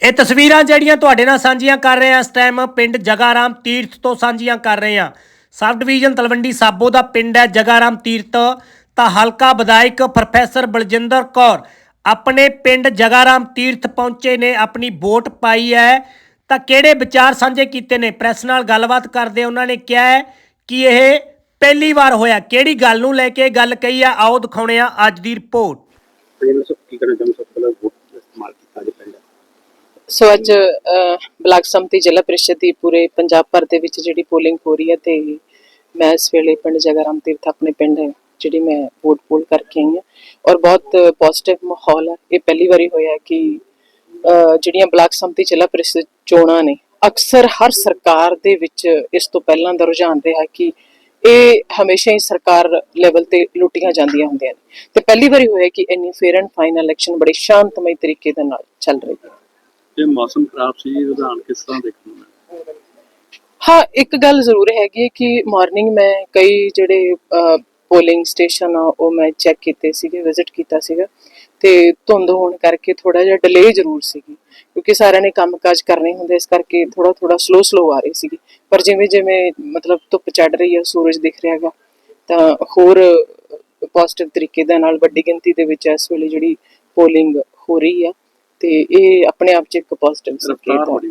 ਇਹ ਤਸਵੀਰਾਂ ਜਿਹੜੀਆਂ ਤੁਹਾਡੇ ਨਾਲ ਸਾਂਝੀਆਂ ਕਰ ਰਹੇ ਹਾਂ ਇਸ ਟਾਈਮ ਪਿੰਡ ਜਗਾਰਾਮ ਤੀਰਥ ਤੋਂ ਸਾਂਝੀਆਂ ਕਰ ਰਹੇ ਹਾਂ। ਸਬ ਡਿਵੀਜ਼ਨ ਤਲਵੰਡੀ ਸਾਬੋ ਦਾ ਪਿੰਡ ਹੈ ਜਗਾਰਾਮ ਤੀਰਥ। ਤਾਂ ਹਲਕਾ ਵਿਧਾਇਕ ਪ੍ਰੋਫੈਸਰ ਬਲਜਿੰਦਰ ਕੌਰ ਆਪਣੇ ਪਿੰਡ ਜਗਾਰਾਮ ਤੀਰਥ ਪਹੁੰਚੇ ਨੇ, ਆਪਣੀ ਵੋਟ ਪਾਈ ਹੈ। ਤਾਂ ਕਿਹੜੇ ਵਿਚਾਰ ਸਾਂਝੇ ਕੀਤੇ ਨੇ? ਪ੍ਰੈਸ ਨਾਲ ਗੱਲਬਾਤ ਕਰਦੇ ਉਹਨਾਂ ਨੇ ਕਿਹਾ ਕਿ ਇਹ ਪਹਿਲੀ ਵਾਰ ਹੋਇਆ। ਕਿਹੜੀ ਗੱਲ ਨੂੰ ਲੈ ਕੇ ਗੱਲ ਕਹੀ ਆ? ਆਓ ਦਿਖਾਉਣੇ ਆ ਅੱਜ ਦੀ ਰਿਪੋਰਟ ਇਹਨਾਂ ਸਭ ਕੀ ਕਰਨਾ ਚਾਹੁੰਦੇ ਸਭ ਪਹਿਲਾਂ ਵੋਟ ਦਾ ਇਸਤੇਮਾਲ ਕੀਤਾ ਜੇ ਪਿੰਡ ਸੋ ਅੱਜ ਬਲਾਕ ਸੰਮਤੀ ਜ਼ਿਲ੍ਹਾ ਪ੍ਰੀਸ਼ਦ ਦੀ ਪੂਰੇ ਪੰਜਾਬ ਭਰ ਦੇ ਵਿੱਚ ਜਿਹੜੀ ਪੋਲਿੰਗ ਹੋ ਰਹੀ ਹੈ ਤੇ ਮੈਂ ਇਸ ਵੇਲੇ ਪਿੰਡ ਜਗਰਾਮ ਤੀਰਥ ਆਪਣੇ ਪਿੰਡ ਜਿਹੜੀ ਮੈਂ ਵੋਟ ਪੋਲ ਕਰਕੇ ਆਈ ਹਾਂ ਔਰ ਬਹੁਤ ਪੋਜ਼ਿਟਿਵ ਮਾਹੌਲ ਹੈ। ਇਹ ਪਹਿਲੀ ਵਾਰੀ ਹੋਇਆ ਕਿ ਜਿਹੜੀਆਂ ਬਲਾਕ ਸੰਮਤੀ ਜ਼ਿਲ੍ਹਾ ਪ੍ਰੀਸ਼ਦ ਚੋਣਾਂ ਨੇ, ਅਕਸਰ ਹਰ ਸਰਕਾਰ ਦੇ ਵਿੱਚ ਇਸ ਤੋਂ ਪਹਿਲਾਂ ਦਾ ਰੁਝਾਨ ਰਿਹਾ ਕਿ ਇਹ ਹਮੇਸ਼ਾ ਹੀ ਸਰਕਾਰ ਲੈਵਲ ਤੇ ਲੁੱਟੀਆਂ ਜਾਂਦੀਆਂ ਹੁੰਦੀਆਂ ਨੇ। ਤੇ ਪਹਿਲੀ ਵਾਰੀ ਹੋਇਆ ਕਿ ਇੰਨੀ ਫੇਅਰ ਐਂਡ ਫਾਈਨ ਇਲੈਕਸ਼ਨ ਬੜੇ ਸ਼ਾਂਤਮਈ ਤਰੀਕੇ ਦੇ ਨਾਲ ਚੱਲ ਰਹੀ ਹੈ ਜੇ ਮੌਸਮ ਖਰਾਬ ਸੀ, ਰੁਝਾਨ ਕਿਸ ਤਰ੍ਹਾਂ ਦੇਖਣ? ਹਾਂ, ਇੱਕ ਗੱਲ ਜ਼ਰੂਰ ਹੈਗੀ ਹੈ ਕਿ ਮਾਰਨਿੰਗ ਮੈਂ ਕਈ ਜਿਹੜੇ ਪੋਲਿੰਗ ਸਟੇਸ਼ਨ ਆ, ਉਹ ਮੈਂ ਚੈੱਕ ਕੀਤੇ ਸੀਗੇ ਵਿਜ਼ਿਟ ਕੀਤਾ ਸੀਗਾ ਤੇ ਧੁੰਦ ਹੋਣ ਕਰਕੇ ਥੋੜਾ ਜਿਹਾ ਡਿਲੇ ਜ਼ਰੂਰ ਸੀਗੀ ਕਿਉਂਕਿ ਸਾਰਿਆਂ ਨੇ ਕੰਮਕਾਜ ਕਰਨੇ ਹੁੰਦੇ, ਇਸ ਕਰਕੇ ਥੋੜਾ ਥੋੜਾ ਸਲੋ ਸਲੋ ਆ ਰਹੀ ਸੀਗੀ। ਪਰ ਜਿਵੇਂ ਜਿਵੇਂ ਮਤਲਬ ਧੁੱਪ ਚੜ ਰਹੀ ਹੈ ਸੂਰਜ ਦਿਖ ਰਿਹਾ ਹੈਗਾ, ਤਾਂ ਹੋਰ ਪੋਜ਼ਿਟਿਵ ਤਰੀਕੇ ਦੇ ਨਾਲ, ਵੱਡੀ ਗਿਣਤੀ ਦੇ ਵਿੱਚ ਇਸ ਵੇਲੇ ਜਿਹੜੀ ਪੋਲਿੰਗ ਹੋ ਰਹੀ ਆ ਤੇ ਇਹ ਆਪਣੇ ਆਪ 'ਚ ਇੱਕ ਪੋਜ਼ਿਟਿਵ ਸੰਕੇਤ ਹੈ।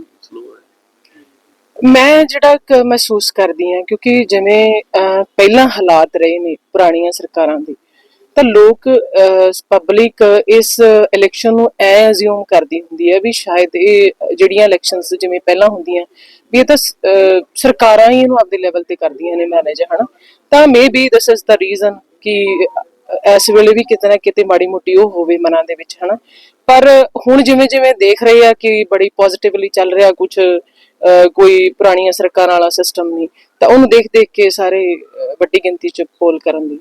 ਮੈਂ ਜਿਹੜਾ ਮਹਿਸੂਸ ਕਰਦੀ ਹਾਂ ਕਿਉਂਕਿ ਜਿਵੇਂ ਪਹਿਲਾਂ ਹਾਲਾਤ ਰਹੇ ਨੇ ਪੁਰਾਣੀਆਂ ਸਰਕਾਰਾਂ ਦੇ ਤਾਂ ਲੋਕ ਪਬਲਿਕ ਇਸ ਇਲੈਕਸ਼ਨ ਨੂੰ ਐ ਅਸਿਊਮ ਕਰਦੀ ਹੁੰਦੀ ਹੈ ਵੀ ਸ਼ਾਇਦ ਇਹ ਜਿਹੜੀਆਂ ਇਲੈਕਸ਼ਨਸ ਜਿਵੇਂ ਪਹਿਲਾਂ ਹੁੰਦੀਆਂ ਵੀ ਇਹ ਤਾਂ ਸਰਕਾਰਾਂ ਹੀ ਇਹਨੂੰ ਆਪਦੇ ਲੈਵਲ ਤੇ ਕਰਦੀਆਂ ਨੇ ਮੈਨੇਜ ਹਨਾ? ਤਾਂ maybe this is the reason ਕਿ ਇਸ ਵੇਲੇ ਵੀ ਕਿਤੇ ਨਾ ਕਿਤੇ ਮਾੜੀ ਮੋਟੀ ਉਹ ਹੋਵੇ ਮਨਾਂ ਦੇ ਵਿੱਚ, ਹਨਾ। ਪਰ ਹੁਣ ਜਿਵੇਂ ਜਿਵੇਂ ਦੇਖ ਰਹੇ ਆ ਕਿ ਬੜੀ ਪੋਜ਼ਿਟਿਵਲੀ ਚੱਲ ਰਿਹਾ ਕੁਝ ਕੋਈ ਪੁਰਾਣੀਆਂ ਸਰਕਾਰਾਂ ਵਾਲਾ ਸਿਸਟਮ ਨਹੀਂ ਤਾਂ ਉਹਨੂੰ ਦੇਖ ਦੇਖ ਕੇ ਸਾਰੇ ਵੱਡੀ ਗਿਣਤੀ ਚ ਪੋਲ ਕਰਨ ਦੀ